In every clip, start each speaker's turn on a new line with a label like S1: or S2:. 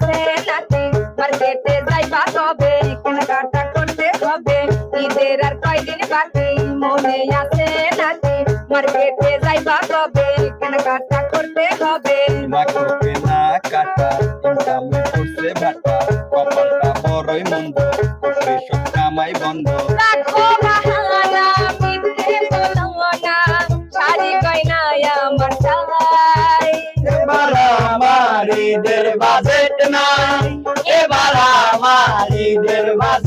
S1: মনে আছে মার্কেটে যাইবা কবে কেনাকাটা করতে হবে। ঈদের আর কয়দিন বাকি মনে আছে নাকি মার্কেটে যাইবা কবে কেনাকাটা করতে হবে।
S2: রাখো কেনা কাটা ইনকামে করছে ভাটা কপালটা বড়ই মন্দ করছে সব কামাই বন্ধ।
S1: রাখো বাহানা মিথ্যে বলো শাড়ি গয়নায় আমার চাই।
S2: এবার আমার ঈদের বাজেট নাই এবার আমার ঈদের বাজেট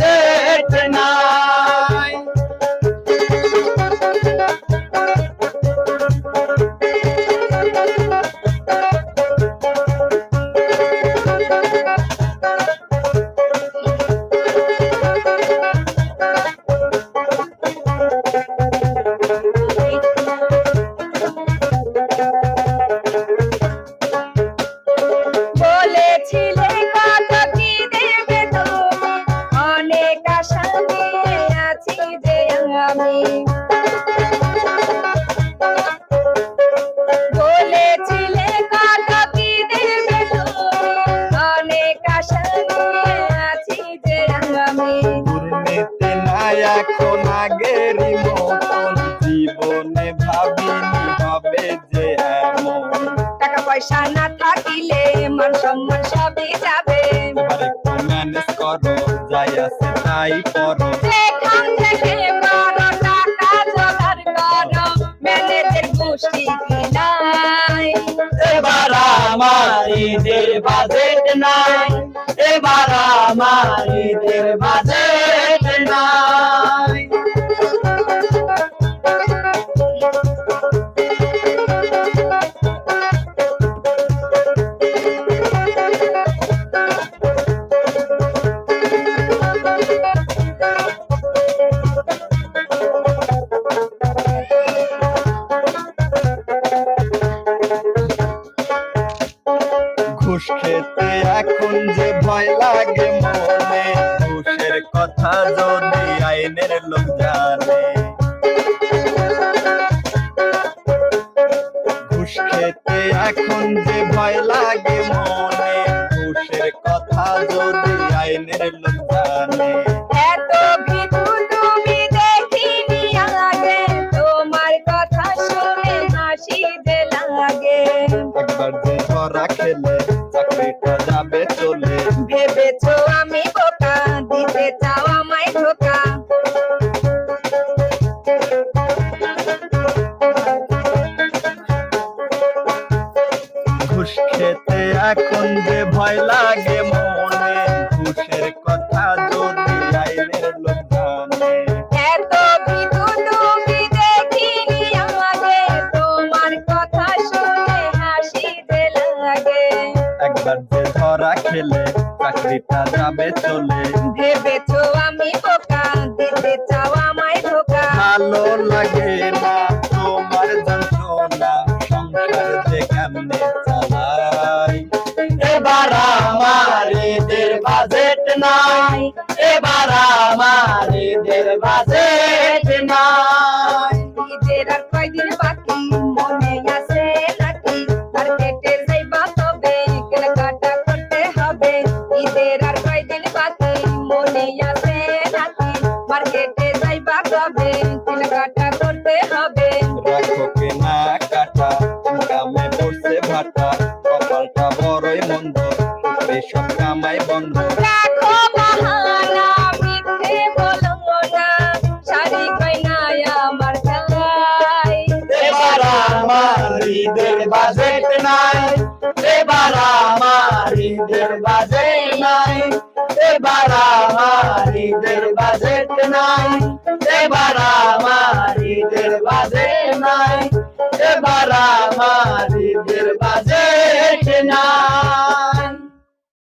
S2: আগেরই মতন জীবনে ভাবিনি হবে যে এমন।
S1: টাকা পয়সা না থাকিলে মান সম্মান সবই যাবে।
S2: একটু ম্যানেজ করো যাই আছে তাই করো।
S1: সেখান থেকে বড় টাকা জোগাড় করো ম্যানেজের গোষ্ঠী নাই।
S2: এবার আমার ঈদের বাজেট নাই। এবার আমার ঈদের বাজেট ভয় লাগে মনে। দুঃখের কথা যদি আইনের লোক জানে। ঘুষ খেতে এখন যে ভয় লাগে মনে। দুঃখের কথা যদি আইনের লোক ঘুষ খেতে এখন যে ভয় লাগে মনে ঘুষের কথা যদি আইনের লোক জানে।
S1: এত ভীতু তুমি দেখিনি আগে তোমার কথা শুনে হাসি লাগে।
S2: একবার যে ধরা খেলে চাকরিটা যাবে চলে।
S1: ভেবেছো আমি বোকা?
S2: এবার আমার ঈদের বাজেট নাই। ঈদের
S1: আর কয়দিন বাকি মনে আছে নাকি? মার্কেটে যাইবা তবে কেনাকাটা করতে হবে। ঈদের আর কয়দিন বাকি মনে আছে নাকি? মার্কেটে যাইবা কবে কেনাকাটা করতে হবে।
S2: রাখো কেনা কাটা পড়ছে ভাটা কপালটা বড়ই মন্দ সব কামাই বন্ধ। এবার আমার ঈদের বাজেট নাই এবার আমার ঈদের বাজেট নাই এবার আমার